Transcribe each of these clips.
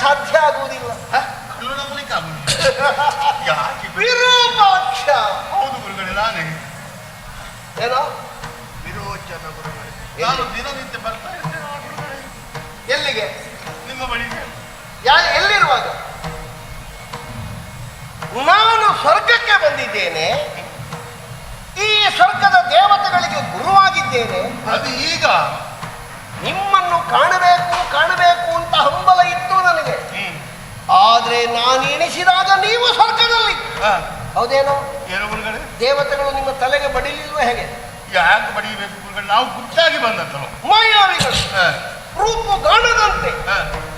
ಸಾಧ್ಯ ಆಗುವುದಿಲ್ಲ. ಹ? ಕಲ್ಲು ನಂಬಲಿಕ್ಕೆ ಆಗುದಿಲ್ಲ ಯಾಕೆ ವಿರೂಪಾಕ್ಷ ಹೌದು ಗುರುಗಳೇ ನಾನೇ. ಏನೋ? ವಿರೋಚನ ಗುರುಗಳೇ. ನಾನು ದಿನನಿತ್ಯ ಬರ್ತಾ ಇರ್ತೇನೆ ಆ ಗುರುಗಳೇ. ಎಲ್ಲಿಗೆ? ನಿಮ್ಮ ಬಳಿಗೆ. ಯಾ ಎಲ್ಲಿರುವಾಗ? ನಾನು ಸ್ವರ್ಗಕ್ಕೆ ಬಂದಿದ್ದೇನೆ. ಈ ಸ್ವರ್ಗದ ದೇವತೆಗಳಿಗೆ ಗುರುವಾಗಿದ್ದೇನೆ. ಅದು ಈಗ. ನಿಮ್ಮನ್ನು ಕಾಣಬೇಕು ಕಾಣಬೇಕು ಅಂತ ಹಂಬಲ ಇತ್ತು ಆದ್ರೆ ನಾನು ಎಣಿಸಿದಾಗ ನೀವು ಸ್ವರ್ಗದಲ್ಲಿ. ಹೌದೇನೋ? ಏನು ಗುರುಗಳೇ? ದೇವತೆಗಳು ನಿಮ್ಮ ತಲೆಗೆ ಬಡಿಲಿಲ್ವ ಹೇಗೆ? ಯಾಕೆ ಬಡಿಬೇಕು ಗುರುಗಳು? ನಾವು ಗುಟ್ಟಾಗಿ ಬಂದದ್ದು ಮಾಯಾವಿಗಳು. ರೂಪುಗಾಣದಂತೆ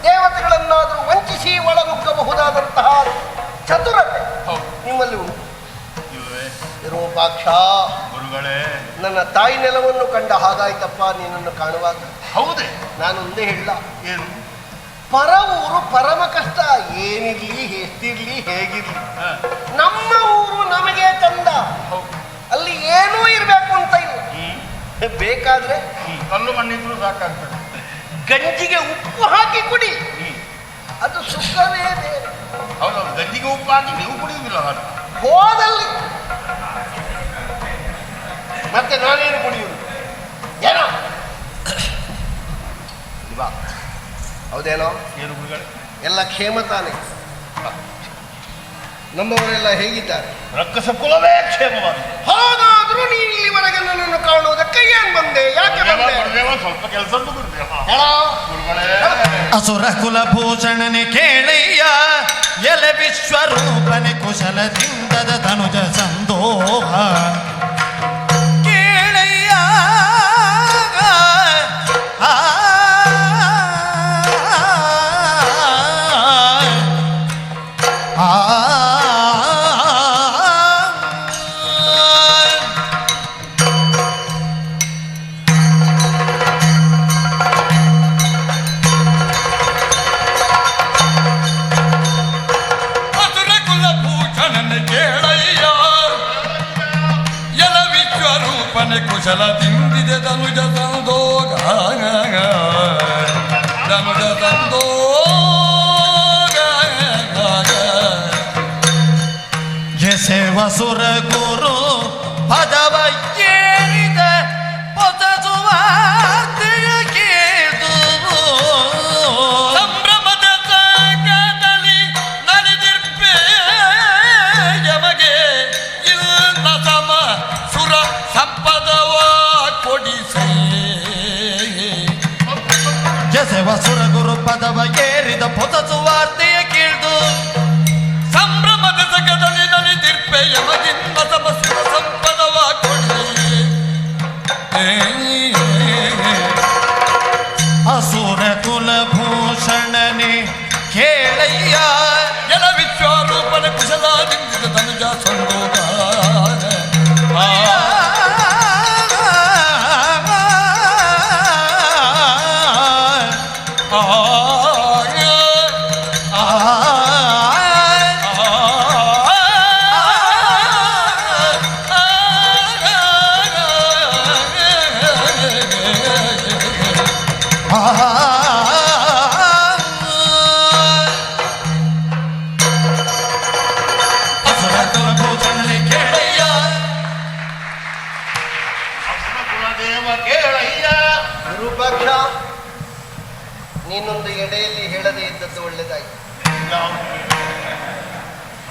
ದೇವತೆಗಳನ್ನಾದರೂ ವಂಚಿಸಿ ಒಳನುಗ್ಗಬಹುದಾದಂತಹ ಚತುರತೆ ಹೌದು. ನಿಮ್ಮಲ್ಲಿ ಉಂಟು. ಇಲ್ಲವೇ? ವಿರೂಪಾಕ್ಷ ಗುರುಗಳೇ. ನನ್ನ ತಾಯಿ ನೆಲವನ್ನು ಕಂಡ ಹಾಗಾಯ್ತಪ್ಪ ನೀನನ್ನು ಕಾಣುವಾಗ. ಹೌದೇ. ನಾನು ಒಂದೇ ಹೇಳ. ಏನು? ಪರ ಊರು ಪರಮ ಕಷ್ಟ. ಏನಿರ್ಲಿ ಎಷ್ಟಿರ್ಲಿ ಹೇಗಿರ್ಲಿ. ನಮ್ಮ ಊರು ನಮಗೆ ಚಂದ ಅಲ್ಲಿ ಏನೂ ಇರಬೇಕು ಅಂತ ಇಲ್ಲ. ಬೇಕಾದ್ರೆ ಕಲ್ಲು ಮಣ್ಣಿದ್ರು ಸಾಕಾಗ್ತದೆ. ಗಂಜಿಗೆ ಉಪ್ಪು ಹಾಕಿ ಕುಡಿ. ಅದು ಸುಖವೇ ಬೇರೆ. ಹೌದೌದು. ಗಂಜಿಗೆ ಉಪ್ಪು ಹಾಕಿ ನೀವು ಕುಡಿಯುವುದಿಲ್ಲ ಹೋದಲ್ಲಿ. ಮತ್ತೆ ನಾನೇನು ಕುಡಿಯುವುದು ಏನೋ ಇಲ್ಲಿ ಬಾ ಹೌದೇನೋ? ಏನು ಗುರುಗಳೇ ಎಲ್ಲ ಕ್ಷೇಮ ತಾನೆ. ನಮ್ಮವರೆಲ್ಲ ಹೇಗಿದ್ದಾರೆ? ರಕ್ಕಸ ಕುಲವೇ ಕ್ಷೇಮವಾಗಿದೆ. ಹಾಗಾದ್ರೂ ನೀ ಇಲ್ಲಿವರೆಗೆ ನನ್ನನ್ನು ಕಾಣುವುದಕ್ಕೆ ಏನ್ ಬಂದೆ? ಯಾಕೆ ಗುರುದೇವ, ಬಂದೆ? ಗುರುದೇವ, ಸ್ವಲ್ಪ ಕೆಲಸ ಉಂಟು ಗುರುದೇವ. ಹೇಳ? ಗುರುಗಳೇ. ಅಸುರ ಕುಲಭೂಷಣನೆ ಕೇಳಯ್ಯ. ಎಲೆ ವಿಶ್ವರೂಪನೆ ಕುಶಲದಿಂದದ ತನುಜ ಸಂದೋಹ.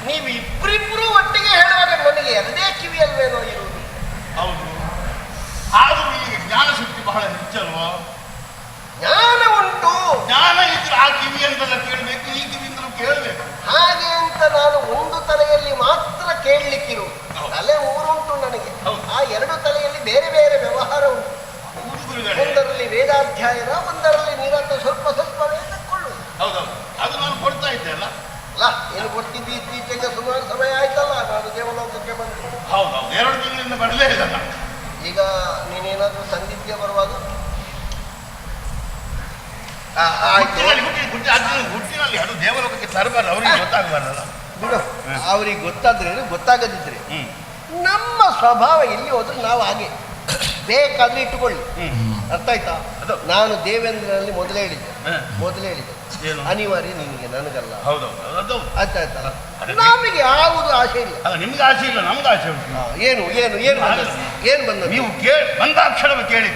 ನೀವು ಇಬ್ಬರಿಬ್ಬರು ಒಟ್ಟಿಗೆ ಹೇಳುವಾಗ ನನಗೆ ಎರಡೇ ಕಿವಿಯಲ್ವೇನೋ ಇರುವುದು ಹೌದು. ಆದರೂ ಈಗ ಜ್ಞಾನ ಶಕ್ತಿ ಬಹಳ ಹೆಚ್ಚಲ್ವಾ? ಜ್ಞಾನ ಉಂಟು. ಜ್ಞಾನ ಇದ್ರೆ ಆ ಕಿವಿಯಿಂದಲ್ಲ ಕೇಳಬೇಕು? ಈ ಕಿವಿಯಿಂದಲೂ ಕೇಳಬೇಕು. ಹಾಗೆ ಅಂತ ನಾನು ಒಂದು ತಲೆಯಲ್ಲಿ ಮಾತ್ರ ಕೇಳಲಿಕ್ಕಿರು. ತಲೆ ಊರುಂಟು ನನಗೆ. ಆ ಎರಡು ತಲೆಯಲ್ಲಿ ಬೇರೆ ಬೇರೆ ವ್ಯವಹಾರ ಉಂಟು. ಒಂದರಲ್ಲಿ ವೇದಾಧ್ಯಾಯನ ಒಂದರಲ್ಲಿ ನಿರಂತರ ಸ್ವಲ್ಪ ಸ್ವಲ್ಪವೇ ತಕ್ಕೊಳ್ಳುವುದು ಹೌದೌದು ಅದು ನಾನು ಕೊಡ್ತಾ ಇದ್ದೆ ಅಲ್ಲ ಕೊಡ್ತಿದ್ದಿ ಇತ್ತೀಚೆಗೆ ಸುಮಾರು ಸಮಯ ಆಯ್ತಲ್ಲ ನಾನು ದೇವಲೋಕಕ್ಕೆ ಬಂದು. ಹೌದೌದು ಎರಡು ತಿಂಗಳಿಂದ ಬರಲೇ ಇಲ್ಲ ನಾನು ಈಗ ನೀನೇನಾದ್ರೂ ಸಂದಿಧ್ಯ ಬರುವಾಗ? ಆ, ಆಯ್ತು ಹುಟ್ಟಿನಲ್ಲಿ ಹುಟ್ಟಿ ಹುಟ್ಟಿ ಅದು ಹುಟ್ಟಿನಲ್ಲಿ ಅದು ದೇವಲೋಕಕ್ಕೆ ತರಬಾರ್ದು ಅವರಿಗೆ ಗೊತ್ತಾಗಬಾರ್ದಲ್ಲ. ಬಿಡು. ಅವ್ರಿಗೆ ಗೊತ್ತಾದ್ರೆ ಗೊತ್ತಾಗದಿದ್ರೆ ಹ್ಮ್. ನಮ್ಮ ಸ್ವಭಾವ ಎಲ್ಲಿ ಹೋದ್ರೆ ನಾವು ಹಾಗೆ. ಬೇಕಾದ್ರೆ ಇಟ್ಟುಕೊಳ್ಳಿ. ಅರ್ಥ ಆಯ್ತಾ? ಅದು. ನಾನು ದೇವೇಂದ್ರನಲ್ಲಿ ಮೊದಲೇ ಹೇಳಿದ್ದೆ. ಮೊದಲೇ ಹೇಳಿದ್ದೆ. ಏನು? ಅನಿವಾರ್ಯ ನಿಮಗೆ ನನಗಲ್ಲ. ಆಯ್ತಾ ಅದೇ. ನಮಗೆ ಯಾವುದು ಆಸೆ ಇಲ್ಲ. ಅಲ್ಲ ನಿಮ್ಗೆ ಆಸೆ ಇಲ್ಲ ನಮ್ಗೆ ಆಸೆ ಉಂಟು. ಏನು ಏನು ಏನು ಏನು ಬಂದ ನೀವು ಕೇಳಿ ಬಂದಾಕ್ಷರವೇ ಕೇಳಿ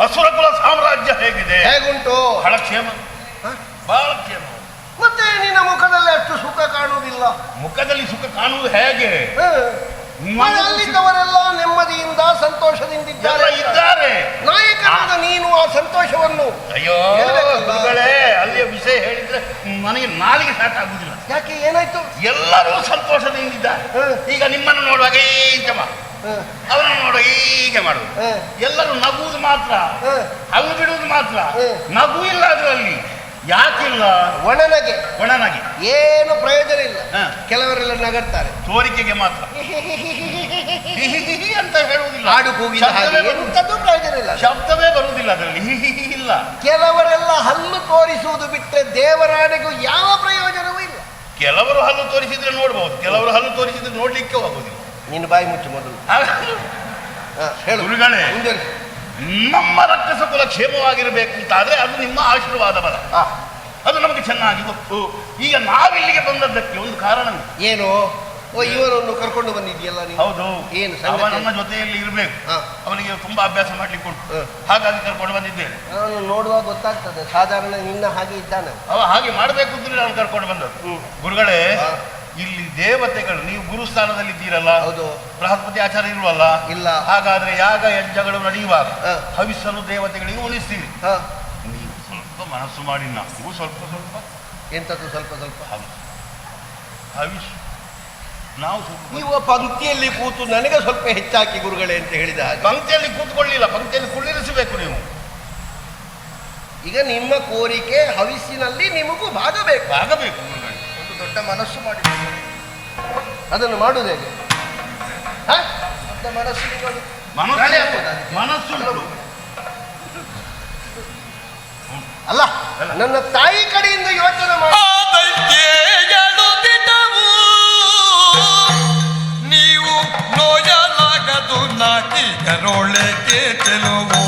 ಅಸುರಕುಲ ಸಾಮ್ರಾಜ್ಯ ಹೇಗಿದೆ? ಹೇಗುಂಟು? ಬಹಳ ಕ್ಷೇಮ? ಬಹಳ ಕ್ಷೇಮ. ಮತ್ತೆ ನಿನ್ನ ಮುಖದಲ್ಲಿ ಅಷ್ಟು ಸುಖ ಕಾಣುವುದಿಲ್ಲ. ಮುಖದಲ್ಲಿ ಸುಖ ಕಾಣುವುದು ಹೇಗೆ? ಅಲ್ಲಿದ್ದವರೆಲ್ಲ ನೆಮ್ಮದಿಯಿಂದ ಸಂತೋಷದಿಂದ ಇದ್ದಾರೆ. ನಾಯಕನಾದ ನೀನು ಆ ಸಂತೋಷವನ್ನು ಅಯ್ಯೋ ಅಲ್ಲಿಯ ವಿಷಯ ಹೇಳಿದ್ರೆ ನನಗೆ ನಾಲಿಗೆ ಸಾಕಾಗುದಿಲ್ಲ ಯಾಕೆ ಏನಾಯ್ತು? ಎಲ್ಲರೂ ಸಂತೋಷದಿಂದ ಇದ್ದಾರೆ ಈಗ ನಿಮ್ಮನ್ನು ನೋಡುವಾಗ ಹೀಗೆ ಮಾಡು. ಅವರನ್ನು ನೋಡುವಾಗ ಹೀಗೆ ಮಾಡುದು ಎಲ್ಲರೂ ನಗುವುದು ಮಾತ್ರ. ಅವು ಬಿಡುವುದು ಮಾತ್ರ. ನಗು ಇಲ್ಲ ಅದರಲ್ಲಿ ಯಾಕಿಲ್ಲ? ಒಣನಗೆ. ಒಣನಗೆ. ಏನು ಪ್ರಯೋಜನ ಇಲ್ಲ. ಕೆಲವರೆಲ್ಲ ನಗರ್ತಾರೆ. ತೋರಿಕೆಗೆ ಮಾತ್ರ. ಅಂತ ಹೇಳುವುದಿಲ್ಲ. ಹಾಡು ಎಂಥದ್ದು ಪ್ರಯೋಜನ ಇಲ್ಲ. ಶಬ್ದವೇ ಬರುವುದಿಲ್ಲ ಅದರಲ್ಲಿ. ಇಲ್ಲ. ಕೆಲವರೆಲ್ಲ ಹಲ್ಲು ತೋರಿಸುವುದು ಬಿಟ್ಟರೆ ದೇವರಾಣೆಗೂ ಯಾವ ಪ್ರಯೋಜನವೂ ಇಲ್ಲ. ಕೆಲವರು ಹಲ್ಲು ತೋರಿಸಿದ್ರೆ ನೋಡ್ಬೋದು. ಕೆಲವರು ಹಲ್ಲು ತೋರಿಸಿದ್ರೆ ನೋಡ್ಲಿಕ್ಕೆ ಹೋಗುದಿಲ್ಲ ನೀನು ಬಾಯಿ ಮುಚ್ಚು ಮೊದಲು. ಹೇಳು. ನಮ್ಮ ರಕ್ಕಸ ಕುಲ ಕ್ಷೇಮವಾಗಿರಬೇಕು ಅಂತಾದ್ರೆ ಅದು ನಿಮ್ಮ ಆಶೀರ್ವಾದ ಬಲ. ಅದು ನಮಗೆ ಚೆನ್ನಾಗಿ ಗೊತ್ತು. ಈಗ ನಾವಿಲ್ಲಿಗೆ ಬಂದದ್ದಕ್ಕೆ ಒಂದು ಕಾರಣ ಏನು? ಓ ಇವರನ್ನು ಕರ್ಕೊಂಡು ಬಂದಿದ್ಯಲ್ಲ ನೀವು? ಹೌದು. ಏನು ಅವ ನಮ್ಮ ಜೊತೆಯಲ್ಲಿ ಇರಬೇಕು. ಅವನಿಗೆ ತುಂಬಾ ಅಭ್ಯಾಸ ಮಾಡ್ಲಿಕ್ಕೆ ಉಂಟು. ಹಾಗಾಗಿ ಕರ್ಕೊಂಡು ಬಂದಿದ್ದೇನೆ. ನಾನು ನೋಡುವಾಗ ಗೊತ್ತಾಗ್ತದೆ. ಸಾಧಾರಣ ನಿನ್ನ ಹಾಗೆ ಇದ್ದಾನೆ. ಅವ ಹಾಗೆ ಮಾಡಬೇಕು ಅಂದ್ರೆ ನಾನು ಕರ್ಕೊಂಡು ಬಂದದ್ದು. ಗುರುಗಳೇ. ಇಲ್ಲಿ ದೇವತೆಗಳು ನೀವು ಗುರುಸ್ಥಾನದಲ್ಲಿ ಇದ್ದೀರಲ್ಲ ಹೌದು. ಬೃಹಸ್ಪತಿ ಆಚಾರ್ಯ ಇಲ್ವಲ್ಲ? ಇಲ್ಲ. ಹಾಗಾದ್ರೆ ಯಾಗ ಯಜ್ಞಗಳು ನಡೆಯುವಾಗ ಹವಿಸಲು ಹವಿಸ್ಸನ್ನು ದೇವತೆಗಳಿಗೆ ಉಣಿಸ್ತೀರಿ. ಹ. ನೀವು ಸ್ವಲ್ಪ ಮನಸ್ಸು ಮಾಡಿ ನಾವು ಸ್ವಲ್ಪ ಸ್ವಲ್ಪ. ಎಂಥದ್ದು ಸ್ವಲ್ಪ ಸ್ವಲ್ಪ? ಹವಿಸ್ ಹವಿಷ್ ನಾವು ನೀವು ಪಂಕ್ತಿಯಲ್ಲಿ ಕೂತು ನನಗೆ ಸ್ವಲ್ಪ ಹೆಚ್ಚಾಕಿ ಗುರುಗಳೇ ಅಂತ ಹೇಳಿದ ಹಾಗೆ. ಪಂಕ್ತಿಯಲ್ಲಿ ಕೂತ್ಕೊಳ್ಳಿಲ್ಲ. ಪಂಕ್ತಿಯಲ್ಲಿ ಕುಳ್ಳಿರಿಸಬೇಕು ನೀವು. ಈಗ ನಿಮ್ಮ ಕೋರಿಕೆ ಹವಿಸ್ಸಿನಲ್ಲಿ ನಿಮಗೂ ಭಾಗಬೇಕು ಆಗಬೇಕು ದೊಡ್ಡ ಮನಸ್ಸು ಮಾಡಿ ಅದನ್ನು ಮಾಡುವುದು ಹೇಗೆ ಹ? ದೊಡ್ಡ ಮನಸ್ಸು. ಮನಸ್ಸು. ಅಲ್ಲ ನನ್ನ ತಾಯಿ ಕಡೆಯಿಂದ ಯೋಚನೆ ಮಾಡಿ. ನೀವು ನೋಯಲಾಗದು ನಾಟಿಗರೊಳಗೆ ಕೆಲವು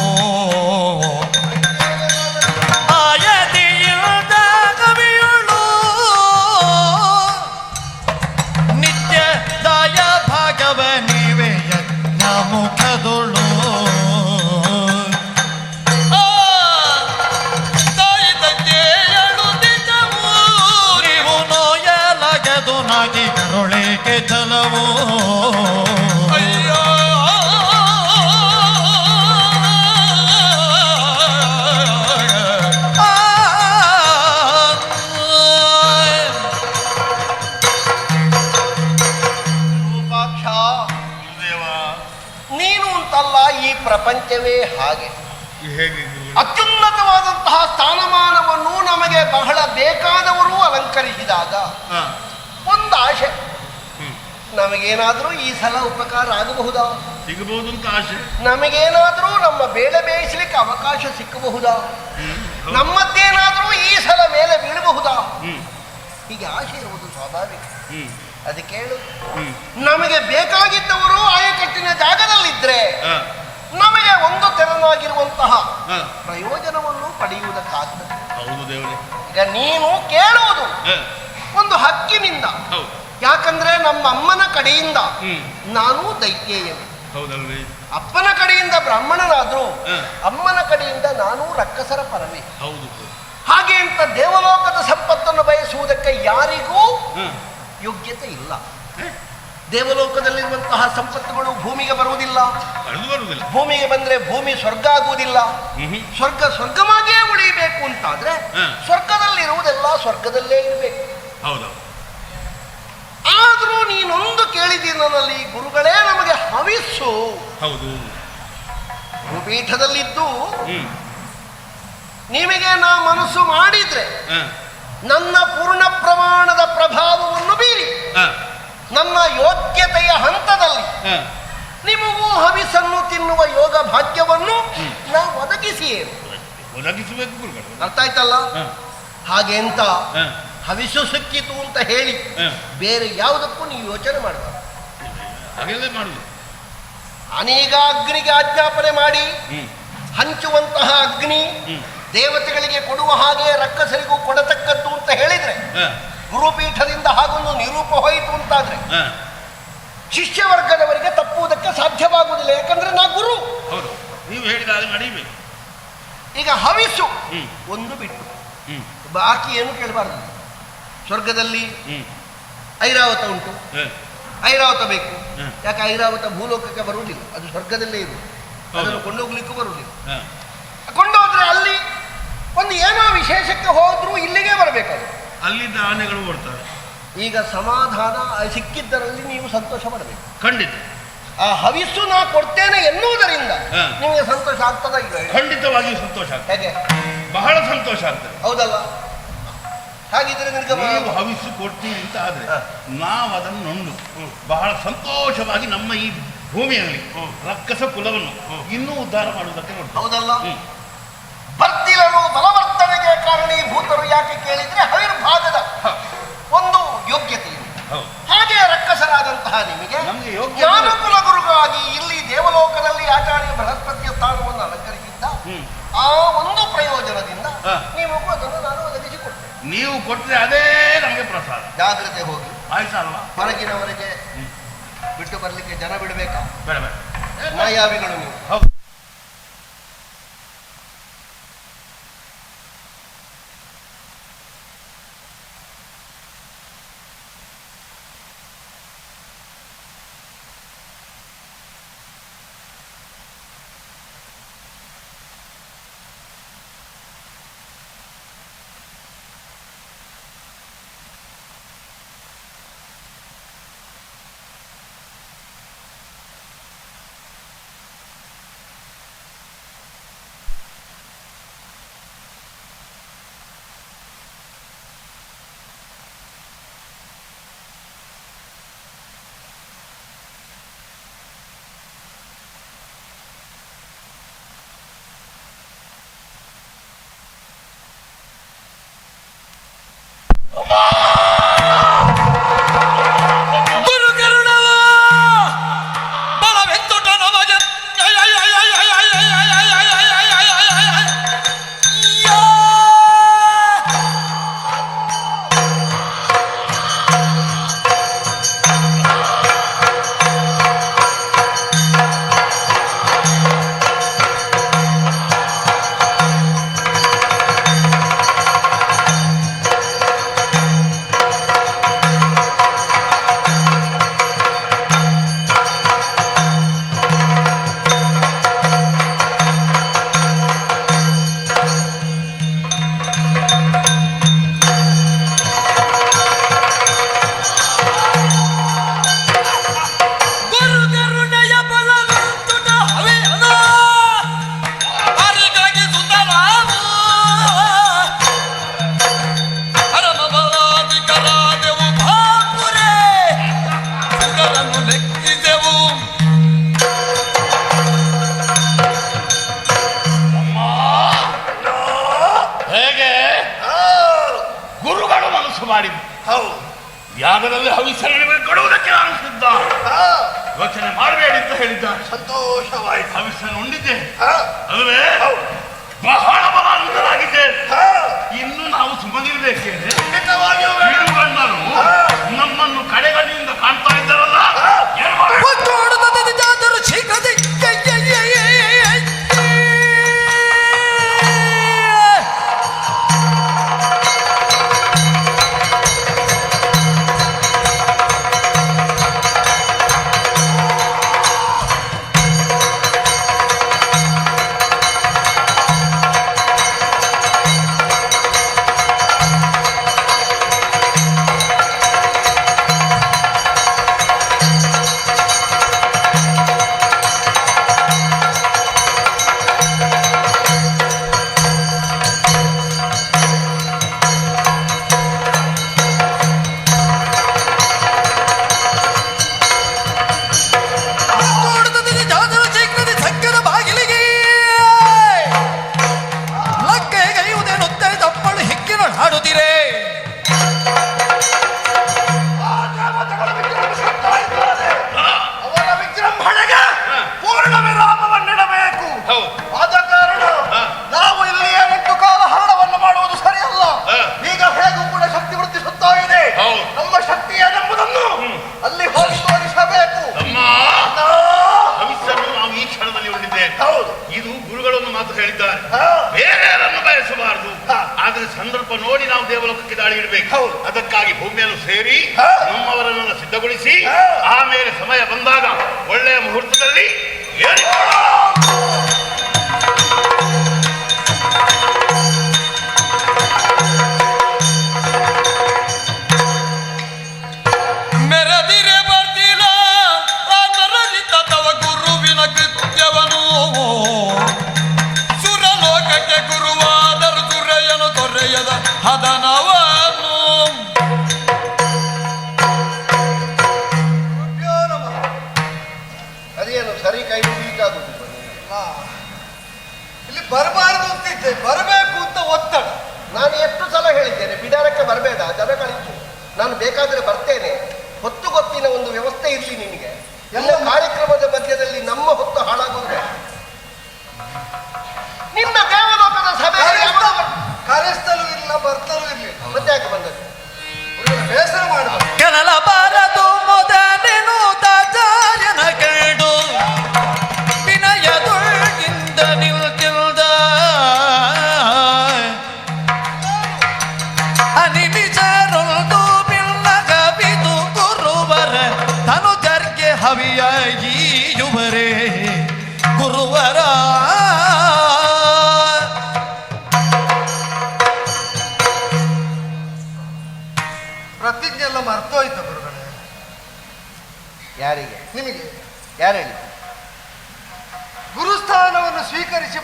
ಅಂತಲ್ಲ ಈ ಪ್ರಪಂಚವೇ ಹಾಗೆ. ಅತ್ಯುನ್ನತವಾದಂತಹ ಸ್ಥಾನಮಾನವನ್ನು ನಮಗೆ ಬಹಳ ಬೇಕಾದವರು ಅಲಂಕರಿಸಿದಾಗ. ಒಂದು ಆಶೆ. ನಮಗೇನಾದರೂ ಈ ಸಲ ಉಪಕಾರ ಆಗಬಹುದಾ? ಸಿಗಬಹುದು ಅಂತ ಆಶೆ. ನಮಗೇನಾದರೂ ನಮ್ಮ ಬೇಳೆ ಬೇಯಿಸಲಿಕ್ಕೆ ಅವಕಾಶ ಸಿಕ್ಕಬಹುದಾ? ಹೌದು. ನಮ್ಮದ್ದೇನಾದರೂ ಈ ಸಲ ಮೇಲೆ ಬೀಳಬಹುದಾ? ಹೀಗೆ ಆಶೆ ಇರುವುದು ಸ್ವಾಭಾವಿಕ. ಅದಕ್ಕೆ ಹೇಳು ನಮಗೆ ಬೇಕಾಗಿದ್ದವರು ಆಯಕಟ್ಟಿನ ಜಾಗದಲ್ಲಿದ್ರೆ ನಮಗೆ ಒಂದು ತೆರನಾಗಿರುವಂತಹ ಪ್ರಯೋಜನವನ್ನು ಪಡೆಯುವುದಕ್ಕಾಗ್ತದೆ. ಹೌದು ದೇವರೇ. ಈಗ ನೀನು ಕೇಳುವುದು ಒಂದು ಹಕ್ಕಿನಿಂದ. ಯಾಕಂದ್ರೆ ನಮ್ಮ ಅಮ್ಮನ ಕಡೆಯಿಂದ ನಾನು ದೈತ್ಯೇಯನು. ಅಪ್ಪನ ಕಡೆಯಿಂದ ಬ್ರಾಹ್ಮಣರಾದ್ರು ಅಮ್ಮನ ಕಡೆಯಿಂದ ನಾನು ರಕ್ಕಸರ ಪರವೇ ಹೌದು. ಹಾಗೆ ಅಂತ ದೇವಲೋಕದ ಸಂಪತ್ತನ್ನು ಬಯಸುವುದಕ್ಕೆ ಯಾರಿಗೂ. ಯೋಗ್ಯತೆ ಇಲ್ಲ ದೇವಲೋಕದಲ್ಲಿರುವಂತಹ ಸಂಪತ್ತುಗಳು ಭೂಮಿಗೆ ಬರುವುದಿಲ್ಲ. ಭೂಮಿಗೆ ಬಂದ್ರೆ ಭೂಮಿ ಸ್ವರ್ಗ ಆಗುವುದಿಲ್ಲ. ಸ್ವರ್ಗ ಸ್ವರ್ಗವಾಗಿಯೇ ಉಳಿಯಬೇಕು ಅಂತಾದ್ರೆ. ಸ್ವರ್ಗದಲ್ಲಿರುವುದೆಲ್ಲ ಸ್ವರ್ಗದಲ್ಲೇ ಇರಬೇಕು. ಹೌದು. ಆದರೂ ನೀನೊಂದು ಕೇಳಿದಿ ನನ್ನಲ್ಲಿ ಗುರುಗಳೇ ನಮಗೆ ಹವಿಸ್ಸು. ಹೌದು. ಗುರುಪೀಠದಲ್ಲಿದ್ದು ನಿಮಗೆ ನಾ ಮನಸ್ಸು ಮಾಡಿದ್ರೆ ನನ್ನ ಪೂರ್ಣ ಪ್ರಮಾಣದ ಪ್ರಭಾವವನ್ನು ನನ್ನ ಯೋಗ್ಯತೆಯ ಹಂತದಲ್ಲಿ. ನಿಮಗೂ ಹವಿಸನ್ನು ತಿನ್ನುವ ಯೋಗ ಭಾಗ್ಯವನ್ನು ನಾವು ಒದಗಿಸಿ ಒದಗಿಸಬೇಕು ಗುರುಗಳು. ಅರ್ಥ ಆಯ್ತಲ್ಲ? ಹಾಗೆ ಅಂತ ಹವಿಸು ಸಿಕ್ಕಿತು ಅಂತ ಹೇಳಿ ಬೇರೆ ಯಾವುದಕ್ಕೂ ನೀವು ಯೋಚನೆ ಮಾಡಬಾರ್ದು. ಅನೇಕ ಮಾಡುದು. ಅಗ್ನಿಗೆ ಆಜ್ಞಾಪನೆ ಮಾಡಿ ಹಂಚುವಂತಹ ಅಗ್ನಿ ದೇವತೆಗಳಿಗೆ ಕೊಡುವ ಹಾಗೆ ರಕ್ಕಸರಿಗೂ ಕೊಡತಕ್ಕದ್ದು ಅಂತ ಹೇಳಿದ್ರೆ ಗುರುಪೀಠದಿಂದ ಹಾಗೊಂದು ನಿರೂಪ ಹೋಯಿತು ಅಂತಾದ್ರೆ ಶಿಷ್ಯ ವರ್ಗದವರಿಗೆ ತಪ್ಪುವುದಕ್ಕೆ ಸಾಧ್ಯವಾಗುವುದಿಲ್ಲ. ಯಾಕಂದ್ರೆ ನಾ ಗುರು. ಹೌದು. ನೀವು ಹೇಳಿದಾಗ ನಡೀಬೇಕು. ಈಗ ಹವಿಸು ಒಂದು ಬಿಟ್ಟು. ಬಾಕಿ ಏನು ಕೇಳಬಾರದು? ಸ್ವರ್ಗದಲ್ಲಿ ಐರಾವತ ಉಂಟು. ಐರಾವತ ಬೇಕು. ಯಾಕೆ ಐರಾವತ ಭೂಲೋಕಕ್ಕೆ ಬರುವುದಿಲ್ಲ? ಅದು ಸ್ವರ್ಗದಲ್ಲೇ ಇರು ಅದನ್ನು. ಕೊಂಡೋಗ್ಲಿಕ್ಕೂ ಬರುವುದಿಲ್ಲ. ಕೊಂಡೋದ್ರೆ ಅಲ್ಲಿ ಒಂದು ಏನೋ ವಿಶೇಷಕ್ಕೆ ಹೋದ್ರೂ ಇಲ್ಲಿಗೆ ಬರಬೇಕದು ಅಲ್ಲಿಂದ ಆನೆಗಳು ಓಡ್ತವೆ ಈಗ ಸಮಾಧಾನ ಸಿಕ್ಕಿದ್ದರಲ್ಲಿ ನೀವು ಸಂತೋಷ ಪಡಬೇಕು. ಖಂಡಿತ. ಆ ಹವಿಸ್ಸು ನಾ ಕೊಡ್ತೇನೆ ಎನ್ನುವುದರಿಂದ ಹಾ. ನಿಮಗೆ ಸಂತೋಷ ಆಗ್ತದ ಈಗ? ಖಂಡಿತವಾಗಿಯೂ ಸಂತೋಷ ಆಗ್ತದೆ. ಹೇಗೆ? ಬಹಳ ಸಂತೋಷ ಆಗ್ತದೆ. ಹೌದಲ್ಲ? ಹಾಗಿದ್ರೆ ನಿಮಗೆ ನೀವು ಹವಿಸ್ಸು ಕೊಡ್ತೀವಿ ಅಂತ ಆದ್ರೆ ಹ. ನಾವು ಅದನ್ನು ನೊಂದು ಬಹಳ ಸಂತೋಷವಾಗಿ ನಮ್ಮ ಈ ಭೂಮಿಯಲ್ಲಿ ರಕ್ಕಸ ಕುಲವನ್ನು ಇನ್ನೂ ಉದ್ಧಾರ ಮಾಡುವುದಕ್ಕೆ ನೋಡ್ತೀವಿ. ಹೌದಲ್ಲ? ಹ್ಮ್. ಕಾರಣ ಬಲವರ್ತನೆಗೆ ಕಾರಣೀಭೂತರು ಯಾಕೆ ಕೇಳಿದ್ರೆ ಹವಿರ್ಭಾಗದ ಒಂದು ಯೋಗ್ಯತೆ ಇದೆ ಹಾಗೆ ರಕ್ಕಸರಾದಂತಹ ನಿಮಗೆ ಜ್ಞಾನಕುಲ ಗುರುಗಾಗಿ ಇಲ್ಲಿ ದೇವಲೋಕದಲ್ಲಿ ಆಚಾರ್ಯ ಬೃಹಸ್ಪತಿಯ ಸ್ಥಾನವನ್ನು ಅಲಂಕರಿಸಿದ್ದ ಆ ಒಂದು ಪ್ರಯೋಜನದಿಂದ. ನೀವು ಅದನ್ನು ನಾನು ಒದಗಿಸಿಕೊಡ್ತೇನೆ ನೀವು ಕೊಟ್ಟರೆ ಅದೇ ನಮಗೆ ಪ್ರಸಾದ. ಜಾಗ್ರತೆ ಹೋಗಿ. ಆಯ್ತಲ್ವಾ ಹೊರಗಿನವರೆಗೆ ಬಿಟ್ಟು ಬರಲಿಕ್ಕೆ ಜನ ಬಿಡಬೇಕಾ? ಬೇಡ ಬೇಡ. ಮಾಯಾವಿಗಳು ನೀವು. ಕೊಡುವುದಕ್ಕೆ ನಾನು ಸಿದ್ಧ ಯೋಚನೆ ಮಾಡಬೇಡಿ ಅಂತ ಹೇಳಿದ್ದ ಸಂತೋಷವಾಯಿತು. ಭವಿಷ್ಯ ಉಂಡಿದ್ದೆ ಅದುವೇ ಬಹಳ ಬಲಾನ್ವಿತನಾಗಿದ್ದೆ ಇನ್ನು ನಾವು ಸುಮ್ಮನಿರ್ಬೇಕೇ ಬಿಡುಗಣ್ಣರು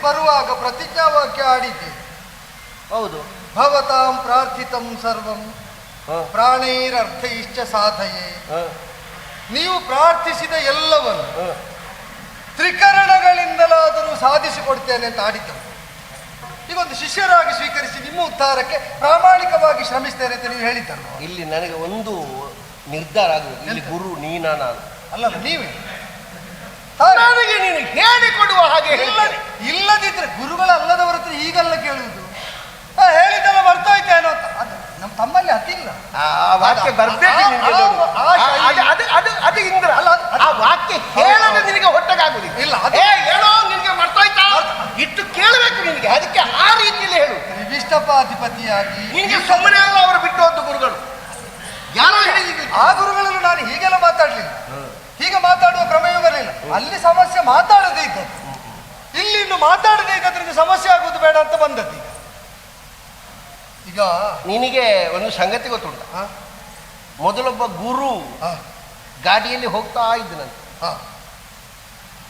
ಬರುವಾಗ ಪ್ರತಿಜ್ಞಾವಾಕ್ಯ ಆಡಿದ್ದೆ ಹೌದು. ಭವತಾಂ ಪ್ರಾರ್ಥಿತಂ ಸರ್ವಂ ಪ್ರಾಣೈರರ್ಥ ಇಷ್ಟ ಸಾಧಯೇ. ನೀವು ಪ್ರಾರ್ಥಿಸಿದ ಎಲ್ಲವನ್ನು. ತ್ರಿಕರಣಗಳಿಂದಲಾದರೂ ಸಾಧಿಸಿಕೊಡ್ತೇನೆ ಅಂತ ಆಡಿದ್ದರು ಈಗ ಒಂದು ಶಿಷ್ಯರಾಗಿ ಸ್ವೀಕರಿಸಿ ನಿಮ್ಮ ಉದ್ಧಾರಕ್ಕೆ ಪ್ರಾಮಾಣಿಕವಾಗಿ ಶ್ರಮಿಸ್ತೇನೆ ಅಂತ ನೀವು ಹೇಳಿದ್ದರು ಇಲ್ಲಿ ನನಗೆ ಒಂದು ನಿರ್ಧಾರ ಆಗುವುದು. ಇಲ್ಲಿ ಗುರು ನೀನ ನಾನು ಅಲ್ಲ ನೀವೇ? ನನಗೆ ನೀನು ಹೇಳಿಕೊಡುವ ಹಾಗೆ ಇಲ್ಲ ಇಲ್ಲದಿದ್ರೆ ಗುರುಗಳ ಅಲ್ಲದವರ ಹತ್ರ ಈಗಲ್ಲ ಕೇಳುವುದು ಆ, ಹೇಳಿದ್ದೆಲ್ಲ ಮರ್ತೋಯ್ತೇನೋ ಅಂತ ಅದು ನಮ್ಮ ತಮ್ಮಲ್ಲಿ ಅದಿಲ್ಲ ಆ ವಾಕ್ಯ ಬರ್ಬೇಕು ನಿನಗೆ ನೋಡು. ಆ ಆ- ಶೈಲಿ- ಅದು- ಅದು ಅದು ಅದು ಇಂದ್ರ. ಅಲ್ಲ, ಅದು- ಆ ವಾಕ್ಯ ಕೇಳದೆ ನಿನಗೆ ಹೊಟ್ಟೆಗಾಗುದಿಲ್ಲ. ಇಲ್ಲ, ಅದೇ ಏ ಏನೋ ನಿನಗೆ ಮರ್ತೋಯ್ತಾ? ಇಟ್ಟು ಕೇಳಬೇಕು ನಿನಗೆ. ಅದಕ್ಕೆ ಆ ರೀತಿಯಲ್ಲಿ ಹೇಳು. ವಿಷ್ಟಪಾಧಿಪತಿಯಾಗಿ ನಿನಗೆ ಸುಮ್ಮನೆ ಅಲ್ಲ ಅವರು ಬಿಟ್ಟು ಹೋದ್ದು ಗುರುಗಳು. ಯಾರೋ ಹೇಳಿದ್ರು ಆ ಗುರುಗಳನ್ನು ನಾನು ಹೀಗೆಲ್ಲ ಮಾತಾಡ್ಲಿಲ್ಲ. ಹೀಗೆ ಮಾತಾಡುವ ಕ್ರಮವೇ ಬರಲಿಲ್ಲ ಅಲ್ಲಿ ಸಮಸ್ಯೆ ಮಾತಾಡದೇ ಇದ್ದದ್ದು. ಇಲ್ಲಿ ಇನ್ನು ಮಾತಾಡದೇ ಇದ್ದದ್ರಿಂದ ಸಮಸ್ಯೆ ಆಗುವುದು ಬೇಡ ಅಂತ ಬಂದದ್ದು ಈಗ. ಈಗ ನಿನಗೆ ಒಂದು ಸಂಗತಿ ಗೊತ್ತುಂಟ. ಮೊದಲೊಬ್ಬ ಗುರು ಗಾಡಿಯಲ್ಲಿ ಹೋಗ್ತಾ ಇದ್ದನಂತೆ.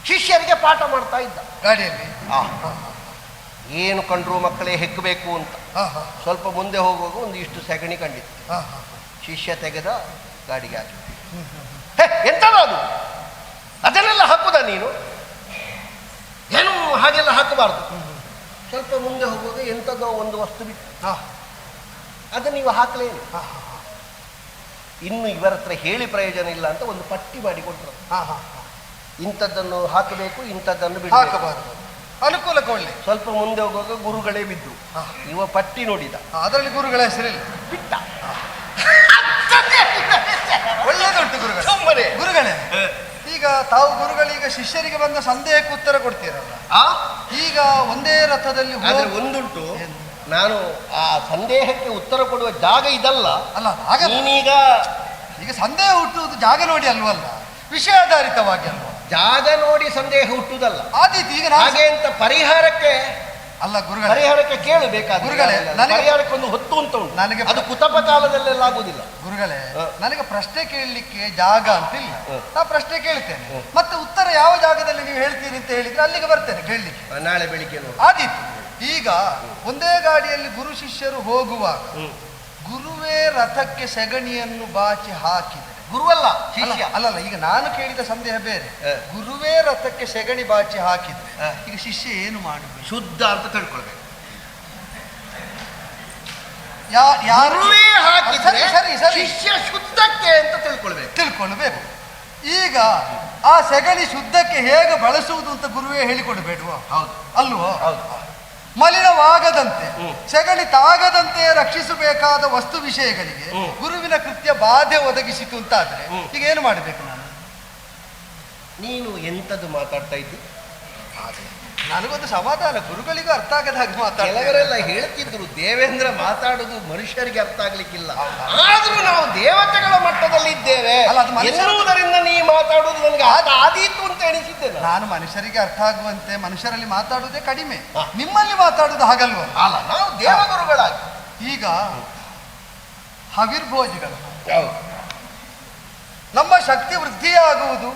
ಶಿಷ್ಯರಿಗೆ ಪಾಠ ಮಾಡ್ತಾ ಇದ್ದ. ಗಾಡಿಯಲ್ಲಿ? ಏನು ಕಂಡ್ರು ಮಕ್ಕಳೇ ಹೆಕ್ಕಬೇಕು ಅಂತ. ಸ್ವಲ್ಪ ಮುಂದೆ ಹೋಗುವಾಗ ಒಂದು ಇಷ್ಟು ಸೆಗಣಿ ಕಂಡಿತ್ತು. ಶಿಷ್ಯ ತೆಗೆದ ಗಾಡಿಗೆ ಹಾಕಿ ಅದು ಅದನ್ನೆಲ್ಲ ಹಾಕುದ ನೀನು? ಏನು ಹಾಗೆಲ್ಲ ಹಾಕಬಾರ್ದು. ಸ್ವಲ್ಪ ಮುಂದೆ ಹೋಗುವಾಗ ಎಂಥದ್ದೋ ಒಂದು ವಸ್ತು ಬಿಟ್ಟು. ಅದನ್ನು ಅದು ನೀವು ಹಾಕಲೇ ಇಲ್ಲ. ಇನ್ನು ಇವರ ಹತ್ರ ಹೇಳಿ ಪ್ರಯೋಜನ ಇಲ್ಲ ಅಂತ ಒಂದು ಪಟ್ಟಿ ಮಾಡಿ ಕೊಟ್ಟರು ಇಂಥದ್ದನ್ನು ಹಾಕಬೇಕು ಇಂಥದ್ದನ್ನು ಬಿಡಬೇಕು. ಹಾಕಬಾರದು. ಅನುಕೂಲಕ್ಕೆ ಒಳ್ಳೆ. ಸ್ವಲ್ಪ ಮುಂದೆ ಹೋಗುವಾಗ ಗುರುಗಳೇ ಬಿದ್ದು. ಇವ ಪಟ್ಟಿ ನೋಡಿದ. ಅದರಲ್ಲಿ ಗುರುಗಳ ಹೆಸರಿಲ್ಲ. ಬಿಟ್ಟ. ಒಳ್ಳೆದುಂಟು ಗುರುಗಳೇ. ಗುರುಗಳೇ ಈಗ ತಾವು ಗುರುಗಳೀಗ ಶಿಷ್ಯರಿಗೆ ಬಂದ ಸಂದೇಹಕ್ಕೆ ಉತ್ತರ ಕೊಡ್ತೀರಲ್ಲ? ಆ? ಈಗ ಒಂದೇ ರಥದಲ್ಲಿ ಹೋಗ್- ಆದ್ರೆ ಒಂದುಂಟು ನಾನು ಆ ಸಂದೇಹಕ್ಕೆ ಉತ್ತರ ಕೊಡುವ ಜಾಗ ಇದಲ್ಲ. ಅಲ್ಲ ಹಾಗೆ ನೀನೀಗ ಈಗ ಸಂದೇಹ ಹುಟ್ಟುವುದು ಜಾಗ ನೋಡಿ ಅಲ್ವಲ್ಲ? ವಿಷಯಾಧಾರಿತವಾಗಿ ಅಲ್ವಾ? ಜಾಗ ನೋಡಿ ಸಂದೇಹ ಹುಟ್ಟುವುದಲ್ಲ. ಆದೀತು ಈಗ ನಾನು ಹಾಗೆ ಅಂತ ಪರಿಹಾರಕ್ಕೆ ಅಲ್ಲ ಗುರುಗಳ ಪರಿಹಾರಕ್ಕೆ ಕೇಳು ಬೇಕಾದ ಗುರುಗಳೇ. ನನಗೆ- ಪರಿಹಾರಕ್ಕೆ ಒಂದು ಹೊತ್ತು ಅಂತ ಉಂಟು ನನಗೆ- ಅದು ಕುತಪ ಕಾಲದಲ್ಲೆಲ್ಲ ಆಗುದಿಲ್ಲ ಗುರುಗಳೇ ಹ. ನನಗೆ ಪ್ರಶ್ನೆ ಕೇಳಲಿಕ್ಕೆ ಜಾಗ ಅಂತಿಲ್ಲ ಹ. ನಾ ಪ್ರಶ್ನೆ ಕೇಳ್ತೇನೆ ಹ. ಮತ್ತೆ ಉತ್ತರ ಯಾವ ಜಾಗದಲ್ಲಿ ನೀವು ಹೇಳ್ತೀರಿ ಅಂತ ಹೇಳಿದ್ರೆ ಅಲ್ಲಿಗೆ ಬರ್ತೇನೆ ಕೇಳಲಿಕ್ಕೆ ಆ, ನಾಳೆ ಬೆಳಿಗ್ಗೆ ನೋಡಿ ಆದೀತು ಈಗ ಒಂದೇ ಗಾಡಿಯಲ್ಲಿ ಗುರು ಶಿಷ್ಯರು ಹೋಗುವಾಗ ಹ್ಮ್. ಗುರುವೇ ರಥಕ್ಕೆ ಸೆಗಣಿಯನ್ನು ಬಾಚಿ ಹಾಕಿದರೆ ಗುರುವಲ್ಲ ಅಲ್ಲ ಶಿಷ್ಯ. ಅಲ್ಲಲ್ಲ ಈಗ ನಾನು ಕೇಳಿದ ಸಂದೇಹ ಬೇರೆ. ಗುರುವೇ ರಥಕ್ಕೆ ಸೆಗಣಿ ಬಾಚಿ ಹಾಕಿದ್ರೆ ಈಗ ಶಿಷ್ಯ ಏನು ಮಾಡಬೇಕು ಶುದ್ಧ ಅಂತ ತಿಳ್ಕೊಳ್ಬೇಕು. ಯಾರು? ಹಾಕಿದ್ರೆ ಸರಿ ಸರಿ. ಶಿಷ್ಯ ಶುದ್ಧಕ್ಕೆ ಅಂತ ತಿಳ್ಕೊಳ್ಬೇಕು. ತಿಳ್ಕೊಳ್ಬೇಕು. ಈಗ ಆ ಸೆಗಣಿ ಶುದ್ಧಕ್ಕೆ ಹೇಗೆ ಬಳಸುವುದು ಅಂತ ಗುರುವೇ ಹೇಳಿಕೊಡ್ಬೇಡುವ? ಹೌದು. ಅಲ್ವೋ? ಹೌದು. ಮಲಿನವಾಗದಂತೆ. ಸೆಗಣಿ ತಾಗದಂತೆ ರಕ್ಷಿಸಬೇಕಾದ ವಸ್ತು ವಿಷಯಗಳಿಗೆ ಗುರುವಿನ ಕೃತ್ಯ ಬಾಧೆ ಒದಗಿಸಿತು ಅಂತ ಆದ್ರೆ ಈಗ ಏನು ಮಾಡಬೇಕು ನಾನು? ನೀನು ಎಂಥದ್ದು ಮಾತಾಡ್ತಾ ಇದ್ದಿ? ನನಗೊಂದು ಸಮಾಧಾನ ಗುರುಗಳಿಗೂ ಅರ್ಥ ಆಗದ ಹಾಗೆ ಕೆಲವರೆಲ್ಲ ಹೇಳ್ತಿದ್ರು ದೇವೇಂದ್ರ ಮಾತಾಡುದು ಮನುಷ್ಯರಿಗೆ ಅರ್ಥ ಆಗ್ಲಿಕ್ಕಿಲ್ಲ. ಆದ್ರೂ ನಾವು ದೇವತೆಗಳ ಅಲ್ಲ, ಅದು ಮನುಷ್ಯರ- ಎನ್ನುವುದರಿಂದ ನೀ ಮಾತಾಡುದು ನನಗೆ ಆದ ಆದೀತು ಅಂತ ಎಣಿಸಿದ್ದೆ ನಾನು. ನಾನು ಮನುಷ್ಯರಿಗೆ ಅರ್ಥ ಆಗುವಂತೆ ಮನುಷ್ಯರಲ್ಲಿ ಮಾತಾಡುವುದೇ ಕಡಿಮೆ. ಹಾ. ನಿಮ್ಮಲ್ಲಿ ಮಾತಾಡುವುದು ಹಾಗಲ್ವ? ಅಲ್ಲ ನಾವು ದೇವಗುರುಗಳಾಗಿ. ಈಗ ಹವಿರ್ಭೋಜಿಗಳು. ಹೌದು. ನಮ್ಮ ಶಕ್ತಿ ವೃದ್ಧಿಯಾಗುವುದು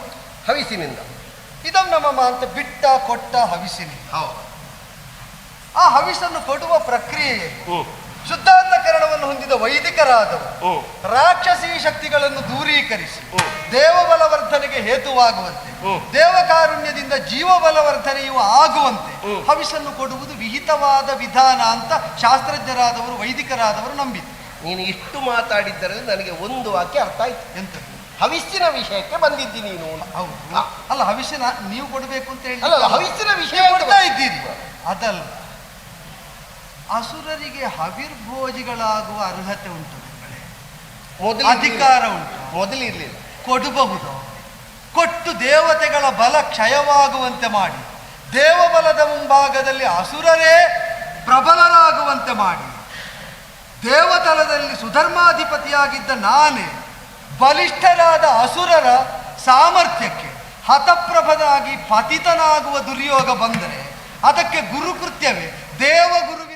ಹವಿಸಿನಿಂದ. ಇದಂ ನಮ್ಮ ಅಂತ ಬಿಟ್ಟ ಕೊಟ್ಟ ಹವಿಸಿನಿ. ಹೌದು. ಆ ಹವಿಸನ್ನು ಕೊಡುವ ಪ್ರಕ್ರಿಯೆ ಶುದ್ಧಾಂತಕರಣವನ್ನು ಹೊಂದಿದ ವೈದಿಕರಾದವರು ರಾಕ್ಷಸಿ ಶಕ್ತಿಗಳನ್ನು ದೂರೀಕರಿಸಿ ದೇವಬಲವರ್ಧನೆಗೆ ಹೇತುವಾಗುವಂತೆ ದೇವಕಾರುಣ್ಯದಿಂದ ಜೀವಬಲವರ್ಧನೆಯು ಆಗುವಂತೆ ಹವಿಸನ್ನು ಕೊಡುವುದು ವಿಹಿತವಾದ ವಿಧಾನ ಅಂತ ಶಾಸ್ತ್ರಜ್ಞರಾದವರು ವೈದಿಕರಾದವರು ನಂಬಿದ್ರು ನೀನು ಇಷ್ಟು ಮಾತಾಡಿದ್ದರಿಂದ ನನಗೆ ಒಂದು ವಾಕ್ಯ ಅರ್ಥ ಆಯ್ತು. ಎಂತದ್ದು ಹವಿಸ್ಸಿನ ವಿಷಯಕ್ಕೆ ಬಂದಿದ್ದಿ ನೀನು ಹೌದು. ಅಲ್ಲ ಹವಿಸ್ಸಿನ ನೀವು ಕೊಡಬೇಕು ಅಂತ ಹೇಳಿ ಅಲ್ಲ, ಹವಿಸ್ಸಿನ ವಿಷಯ ಕೊಡ್ತಾ ಇದ್ದೀರಿ. ಅದಲ್ಲ. ಅಸುರರಿಗೆ ಹವಿರ್ಭೋಜಿಗಳಾಗುವ ಅರ್ಹತೆ ಉಂಟು. ಮೊದಲು ಅಧಿಕಾರ ಉಂಟು. ಮೊದಲಿರ್ಲಿಲ್ಲ. ಕೊಡಬಹುದು. ಕೊಟ್ಟು ದೇವತೆಗಳ ಬಲ ಕ್ಷಯವಾಗುವಂತೆ ಮಾಡಿ. ದೇವಬಲದ ಮುಂಭಾಗದಲ್ಲಿ ಅಸುರರೇ ಪ್ರಬಲರಾಗುವಂತೆ ಮಾಡಿ. ದೇವತಲದಲ್ಲಿ ಸುಧರ್ಮಾಧಿಪತಿಯಾಗಿದ್ದ ನಾನೇ ಬಲಿಷ್ಠರಾದ ಅಸುರರ ಸಾಮರ್ಥ್ಯಕ್ಕೆ ಹತಪ್ರಭನಾಗಿ ಪತಿತನಾಗುವ ದುರ್ಯೋಗ ಬಂದರೆ ಅದಕ್ಕೆ ಗುರುಕೃತ್ಯವೇ. ದೇವಗುರು